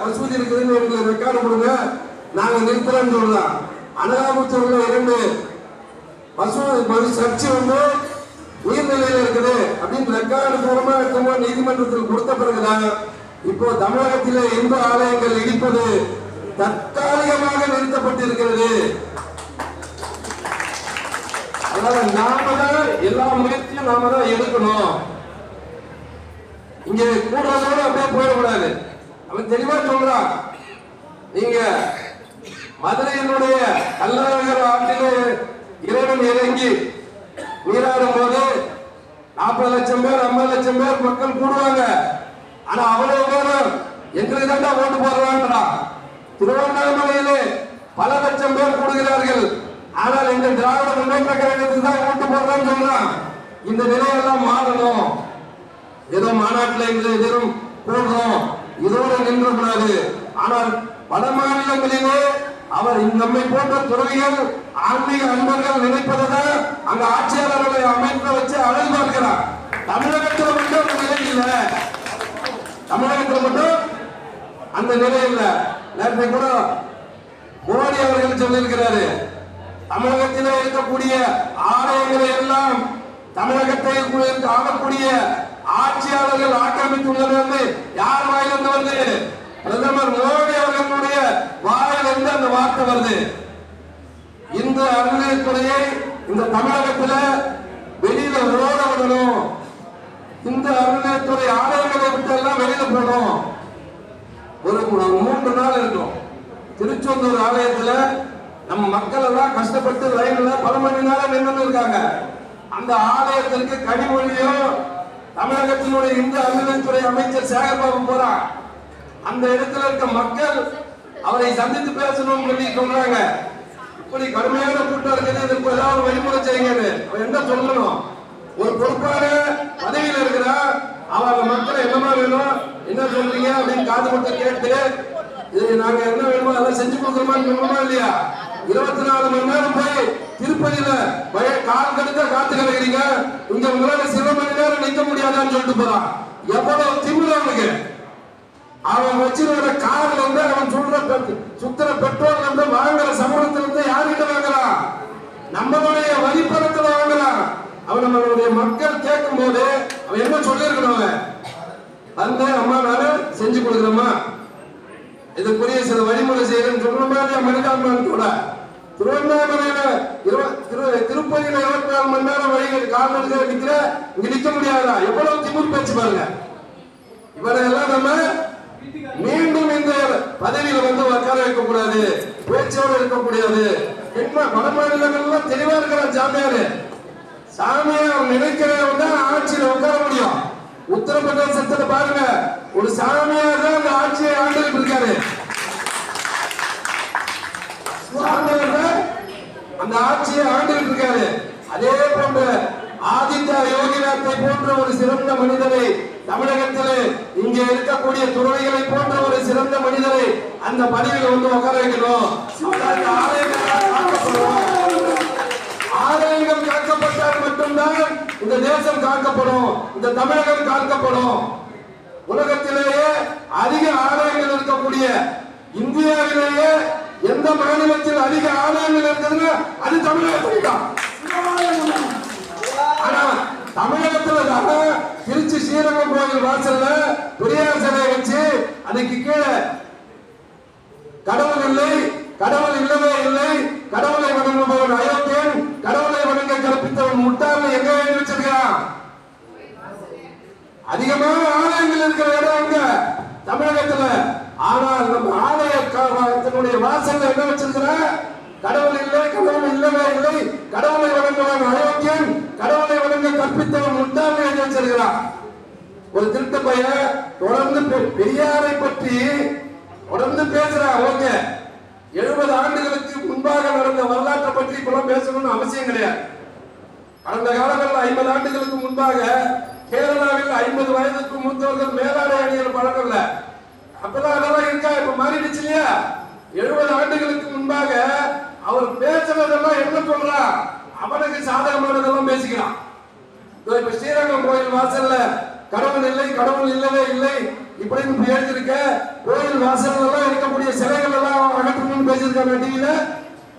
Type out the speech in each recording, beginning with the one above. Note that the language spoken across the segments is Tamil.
மசூதி இருக்குதுன்னு எங்களுக்கு ரெக்கார்டு கொடுங்க நாங்க நிறுத்துறோம்னு சொல்லலாம் அனகாபுத்தூர்ல இரண்டு. மசூதி மது சர்ச்சு வந்து உயிர்நிலையில இருக்குது. அப்படின்னு ரெக்கார்டு பூர்வமா எடுத்து நீதிமன்றத்தில் கொடுத்த பிறகுதான் இப்போ தமிழகத்திலே எந்த ஆலயங்கள் இடிப்பது தற்காலிகமாக நிறுத்தப்பட்டிருக்கிறது. அதனால நாம தான் எல்லா முயற்சியும் நாம தான் எடுக்கணும். இங்க கூடுறதோட அப்படியே போயிடக்கூடாது. அவன் தெளிவா சொல்றான் நீங்க மதுரையினுடைய கல்லழகர் ஆற்றிலே இறைவன் இறங்கி நீராடும் போது நாற்பது லட்சம் பேர் ஐம்பது லட்சம் பேர் மக்கள் கூடுவாங்க. ஆனா அவ்வளவு பேரும் எங்களுக்கு தாண்டா ஓட்டு போடுறான்றான் திருவண்ணாமலையிலே பல லட்சம் பேர் கூடுகிறார்கள். ஆனால் இந்த திராவிட முன்னேற்ற கழகத்துக்கு தான் ஓட்டு போடுறான்னு சொல்றான். இந்த நிலையெல்லாம் மாறணும். ஏதோ மாநாட்டில் எங்களை எதிரும் கூடுறோம் இதோட நின்று கூடாது ஆனால் வட மாநிலங்களிலே அவர் நம்மை போன்ற துறவிகள் ஆன்மீக அன்பர்கள் நினைப்பதுதான் அங்க ஆட்சியாளர்களை அமைக்க வச்சு அழகு பார்க்கிறார் தமிழகத்தில் மட்டும் அந்த நிலை இல்லை. தமிழகத்தில் மட்டும் அந்த நிலை இல்லை. நேற்று கூட மோடி அவர்கள் சொல்லியிருக்கிறாரு தமிழகத்திலே இருக்கக்கூடிய ஆலயங்களை எல்லாம் தமிழகத்தை ஆளக்கூடிய ஆட்சியாளர்கள் ஆக்கிரமித்துள்ளது என்று யார் வாயிலிருந்து வருது? பிரதமர் மோடி அவர்களுடைய வாயிலிருந்து அந்த வார்த்தை வருது. இந்த அறநிலையத்துறையை இந்த தமிழகத்துல வெளியில ஓட விடணும். இந்த அறநிலையத்துறை ஆணையர்களை விட்டு எல்லாம் வெளியில போகணும். ஒரு மூன்று நாள் இருக்கும். திருச்செந்தூர் ஆலயத்துல நம்ம மக்கள் எல்லாம் கஷ்டப்பட்டு லைன்ல பல மணி நேரம் நின்று இருக்காங்க. அந்த ஆலயத்திற்கு கனிமொழியோ தமிழகத்தினுடைய இந்து அறநிலையத்துறை அமைச்சர் சேகர்பாபு போறான் அந்த இடத்துல இருக்க மக்கள் அவரை சந்தித்து பேசணும்னு சொல்லி சொல்றாங்க. இப்படி கடுமையான கூட்டம் இருக்குது இதுக்கு ஏதாவது வழிமுறை செய்யுங்கன்னு அவன் என்ன சொல்லணும்? ஒரு பொறுப்பான பதவியில் இருக்கிறா அவன் அந்த மக்களை என்னமா வேணும்? என்ன சொல்றீங்க அப்படின்னு காது மட்டும் கேட்டு இது நாங்க என்ன வேணுமோ அதெல்லாம் செஞ்சு கொடுக்குறோமான்னு சொல்லணுமா இல்லையா? இருபத்தி நாலு மணி நேரம் போய் திருப்பதியில பய கால் கடுக்க காத்து கிடக்குறீங்க இங்க உங்களால சில மணி நேரம் நிக்க முடியாதான்னு சொல்லிட்டு போறான். எவ்வளவு திமுக அவனுக்கு? அவன் வச்சிருக்கிற கார்ல இருந்து அவன் சொல்ற பெட்- சுத்துற பெட்ரோல் இருந்து வாங்குற சம்பளத்துல இருந்து யார்கிட்ட வாங்கலாம் நம்மளுடைய வரிப்பணத்துல வாங்கலாம் அவன் நம்மளுடைய மக்கள் கேட்கும் போது அவன் என்ன சொல்லியிருக்கணும் அவன்? வந்து அம்மா நானு செஞ்சு கொடுக்குறோமா இதுக்குரிய சில வழிமுறை செய்யறேன்னு சொல்லணுமா மாதிரி மனிதாபிமான் கூட திருவண்ணாமலையில திரு- திருப்பதியில இருபத்தி நாலு மணி நேரம் வழிகள் கால்நடைகள் நிக்கிற இங்க நிக்க முடியாதா எவ்வளவு திமுக பேச்சு பாருங்க. இவரை எல்லாம் நம்ம மீண்டும் இந்த பதவியில வந்து உட்கார வைக்க கூடாது. பேச்சோடு இருக்க முடியாது என்ன வட மாநிலங்கள்லாம் தெளிவா இருக்கிறான் சாமியாரு சாமியார் நினைக்கிறவன் தான் ஆட்சியில உட்கார முடியும். உத்தரப்பிரதேசத்துல பாருங்க ஒரு சாமியார் தான் அந்த ஆட்சியை ஆண்டு இருக்காரு சாமியார் தான் அந்த ஆட்சியை ஆண்டுகிட்டு இருக்காரு அதே போன்ற ஆதித்யா யோகிநாத்தை போன்ற ஒரு சிறந்த மனிதரை தமிழகத்திலே இங்கே இருக்கக்கூடிய துறவிகளை போன்ற ஒரு சிறந்த மனிதரை அந்த பதவியில வந்து உட்கார வைக்கணும். அந்த ஆலயங்கள் காக்கப்பட்டால் மட்டும்தான் இந்த தேசம் காக்கப்படும் இந்த தமிழகம் காக்கப்படும். உலகத்திலேயே அதிக ஆலயங்கள் இருக்கக்கூடிய இந்தியாவிலேயே எந்த மாநிலத்தில் அதிக ஆலயங்கள் இருக்குதுன்னா அது தமிழகத்துக்கு தான் ஆனா தமிழகத்துல தானே திருச்சி ஸ்ரீரங்கம் கோயில் வாசல்ல பெரியார் சிலை வச்சு அதுக்கு கீழே கடவுள் இல்லை கடவுள் இல்லவே இல்லை கடவுள் வணங்குபவன் அயோக்கியன் கடவுளை வணங்க கற்பித்தவன் முட்டாள் எங்க எழுதி வச்சிருக்கிறான் அதிகமான ஆலயங்கள் இருக்கிற இடம் எங்க தமிழகத்துல ஆனால் நம்ம ஆலய காலத்தினுடைய வாசல்ல என்ன வச்சிருக்கிற கடவுள் இல்லை கடவுள் இல்லவே இல்லை. கடவுளை வணங்குவன் அயோக்கியன் கடவுளை வழங்க கற்பித்தவன் முட்டாள் எழுதி வச்சிருக்கிறான். ஒரு திருட்டு பையன் தொடர்ந்து பெ- பெரியாரை பற்றி தொடர்ந்து பேசுறான் ஓகே. எழுபது ஆண்டுகளுக்கு முன்பாக நடந்த வரலாற்றை பற்றி இப்பெல்லாம் பேசணும்னு அவசியம் கிடையாது. கடந்த காலங்களில் ஐம்பது ஆண்டுகளுக்கு முன்பாக கேரளாவில் ஐம்பது வயதுக்கு மூத்தவர்கள் மேலாடை அணியிற பழக்கம் இல்லை அப்பெல்லாம் அதெல்லாம் இருக்கா? இப்ப மாறிடுச்சு இல்லையா? எழுபது ஆண்டுகளுக்கு முன்பாக அவர் பேசுறதெல்லாம் என்ன சொல்றா? அவனுக்கு சாதகமானதெல்லாம் பேசிக்கிறான். இப்ப ஸ்ரீரங்கம் கோயில் வாசல்ல கடவுள் இல்லை கடவுள் இல்லவே இல்லை. இப்படின்னு இப்படி எழுதியிருக்க கோயில் வாசல்ல எல்லாம் இருக்கக்கூடிய சிலைகள் எல்லாம் அகற்றணும்னு பேசியிருக்காங்க டிவியில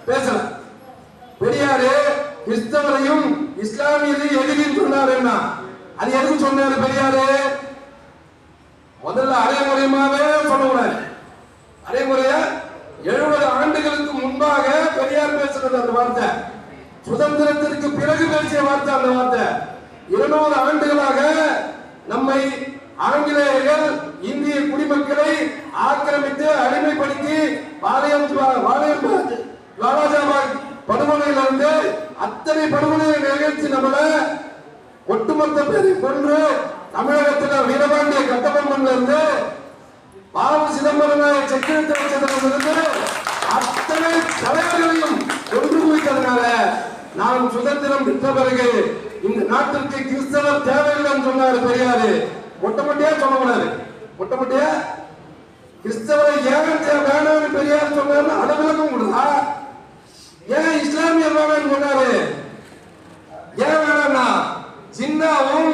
பேசல. பெரியாரு கிறிஸ்தவரையும் இஸ்லாமியரையும் எதிரின்னு சொன்னாரு என்ன? அது எதுக்கு சொன்னாரு பெரியாரு? முதல்ல அரைமுறையமாவே சொல்லக்கூடாது. அரைமுறையா எழுபது ஆண்டுகளுக்கு முன்பாக பெரியார் பேசுறது அந்த வார்த்தை. சுதந்திரத்திற்கு பிறகு பேசிய வார்த்தை அந்த வார்த்தை. இருநூறு ஆண்டுகளாக நம்மை ஆங்கிலேயர்கள் இந்திய குடிமக்களை ஆக்கிரமித்து அடிமைப்படுத்தி பாளையம் பாளையம் லாலாஜாபாத் படுகொலையிலிருந்து அத்தனை படுகொலை நிகழ்ச்சி நம்மள ஒட்டுமொத்த பேரை கொன்று தமிழகத்தில் வீரபாண்டிய கட்டபொம்மன்ல இருந்து பாபு சிதம்பரம் சக்கரத்திலிருந்து இருந்து நாம் சுதந்திரம் பெற்ற பிறகு இந்த நாட்டிற்கு கிறிஸ்தவர் தேவையில்லைன்னு சொன்னாரு பெரியாரு. ஒட்டமொட்டையா சொல்லக்கூடாது ஒட்டமொட்டையா கிறிஸ்தவரை ஏன் தே- வேணாம்னு பெரியார் சொன்னாரு அதை விளக்கம் கொடுதா ஏன் இஸ்லாமியர் வேணாம்னு சொன்னாரு? ஏன் வேணாம்னா ஜின்னாவும்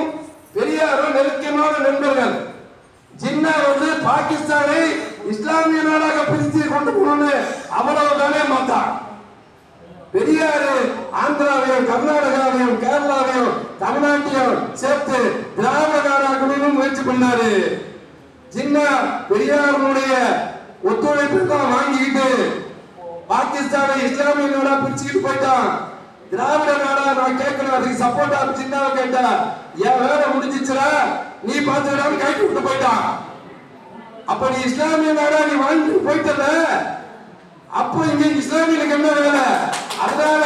பெரியாரும் நெருக்கமான நண்பர்கள். ஜின்னா வந்து பாகிஸ்தானை இஸ்லாமிய நாடாக பிரித்து கொண்டு போகணும்னு அவ்வளவு தானே மாத்தான் பெரியாரு ஆந்திராவையும் கர்நாடகாவையும் கேரளாவையும் தமிழ்நாட்டையும் சேர்த்து திராவிட முயற்சி பண்ணாரு. ஜின்னா பெரியாருடைய ஒத்துழைப்பு தான் வாங்கிக்கிட்டு பாகிஸ்தானை இஸ்லாமிய நாடா பிரிச்சுக்கிட்டு போயிட்டான். திராவிட நாடா நான் கேட்கிறேன் அதுக்கு சப்போர்ட்டா சின்னாவை கேட்டா என் வேலை முடிஞ்சிச்சுடா நீ பாத்துடான்னு கைட்டு விட்டு போயிட்டான். அப்ப நீ இஸ்லாமிய நாடா நீ வாங்கிட்டு போயிட்டல. அப்போ இங்க இஸ்லாமியனுக்கு என்ன வேலை. அதனால